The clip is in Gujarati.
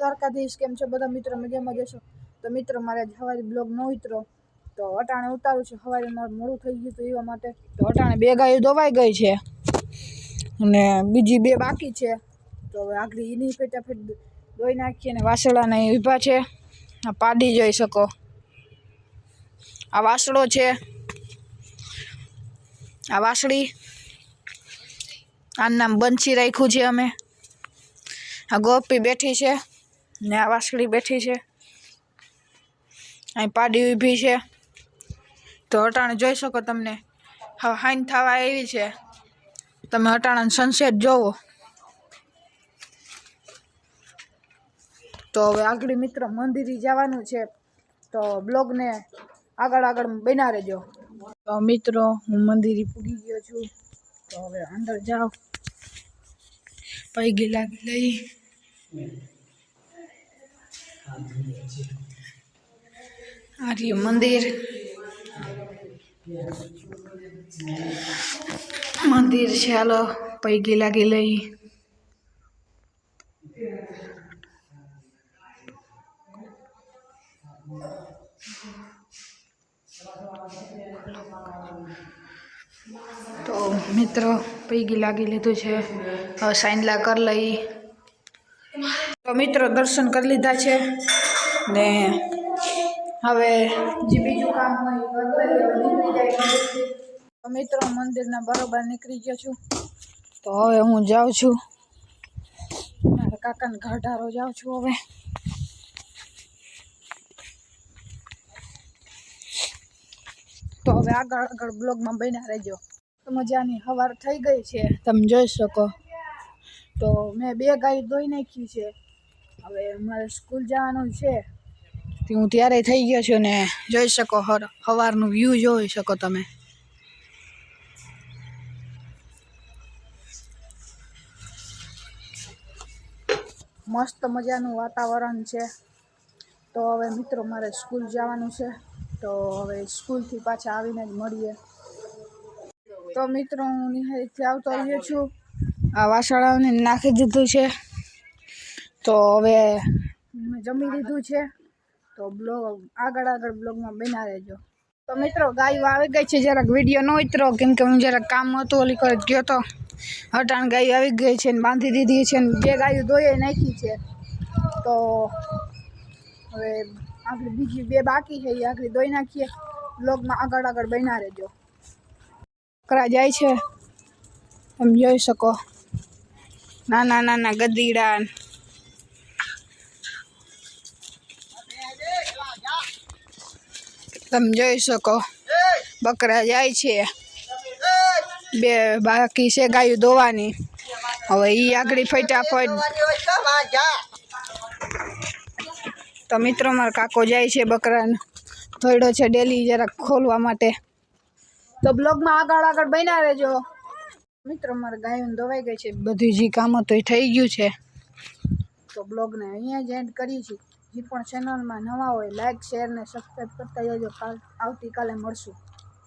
દ્વારકાધીશ કેમ છો? બધા મિત્રો મજામાં જશો તો મિત્રો, મારે સવારે બ્લોગ ન ઉતરો. તો અટાણે ઉતારું છે. હવારે મારું મોડું થઈ ગયું હતું એવા માટે. તો અટાણે બે ગાયો દોવાઈ ગઈ છે. અને બીજી બે બાકી છે. તો હવે આગળ એની ફેટાફેટ દોઈ નાખીએ અને વાસળાને ઊભા છે. આ પાડી જોઈ શકો. આ વાસળો છે. આ વાસળી. આનું નામ બંસી રાખ્યું છે અમે. આ ગોપી બેઠી છે. ને આ વાસળી બેઠી છે. અહીં પાડી ઊભી છે. તો અટાણે જોઈ શકો તમને. હવે હાઈન થવા એવી છે. તમે અટાણા સનસેટ જોવો. તો હવે આગળ મિત્રો મંદિરે જવાનું છે. તો બ્લોગને આગળ આગળ બના રહેજો. તો મિત્રો, હું મંદિરે પૂગી ગયો છું. તો હવે અંદર જાઓ. પૈગી લાગી લઈ. આ રહ્યું મંદિર. મંદિર છે, હાલો પૈગી લાગી લઈ. તો મિત્રો પૈગી લાગી લીધું છે. સાઈનલા કરી લઈ. તો મિત્રો દર્શન કરી લીધા છે ને હવે જે બીજું કામ હોય. તો મિત્રો મંદિરના બરોબર નીકળી ગયો છું. તો હવે હું જાઉં છું. મારા કાકાને ઘાઢારો જાઉં છું હવે. તો હવે આગળ આગળ બ્લોગમાં બન્યા રહેજો. તો મજાની સવાર થઈ ગઈ છે. તમે જોઈ શકો. તો મેં બે ગાય ધોઈ નાખી છે. હવે મારે સ્કૂલ જવાનું છે. તે હું ત્યારે થઈ ગયો છું ને જોઈ શકો હર સવારનું વ્યૂ જોઈ શકો તમે. મસ્ત મજાનું વાતાવરણ છે. તો હવે મિત્રો મારે સ્કૂલ જવાનું છે. તો હવે સ્કૂલથી પાછા આવીને જ મળીએ. તો મિત્રો હું નિહાળીથી આવતો રહ્યો છું. આ વાસણાઓને નાખી દીધું છે. તો હવે જમી લીધું છે. તો બ્લોગ આગળ આગળ બ્લોગમાં બના રહેજો. તો મિત્રો, ગાયો આવી ગઈ છે. જરાક વીડિયો ન ઉતરો, કેમ કે હું જરાક કામ હતું ઓલી કરે ગયો તો હટાણ ગાયો આવી ગઈ છે ને બાંધી દીધી છે ને બે ગાયો ધોઈ નાખી છે. તો હવે આગળ બીજી બે બાકી છે, એ આગળ ધોઈ નાખીએ. બ્લોગમાં આગળ આગળ બના રહેજો. કરા જાય છે. તમે જોઈ શકો. નાના નાના ગદીડા ને. તમે જોઈ શકો, બકરા જાય છે. બે બાકી છે ગાયું દોવાની હવે એ આગળ ફટાફટ. તો મિત્રો, મારા કાકો જાય છે બકરાને. થોડો છે ડેલી જરાક ખોલવા માટે. તો બ્લોગમાં આગળ આગળ બન્યા રહેજો. મિત્રો, મારે ગાયોને દોવાઈ ગઈ છે. બધું જે કામ હતું થઈ ગયું છે. તો બ્લોગને અહીંયા જ એન્ડ કરીએ છીએ. જે પણ ચેનલમાં નવા હોય લાઈક શેર ને સબસ્ક્રાઈબ કરતા જજો કાલ, આવતીકાલે મળશું.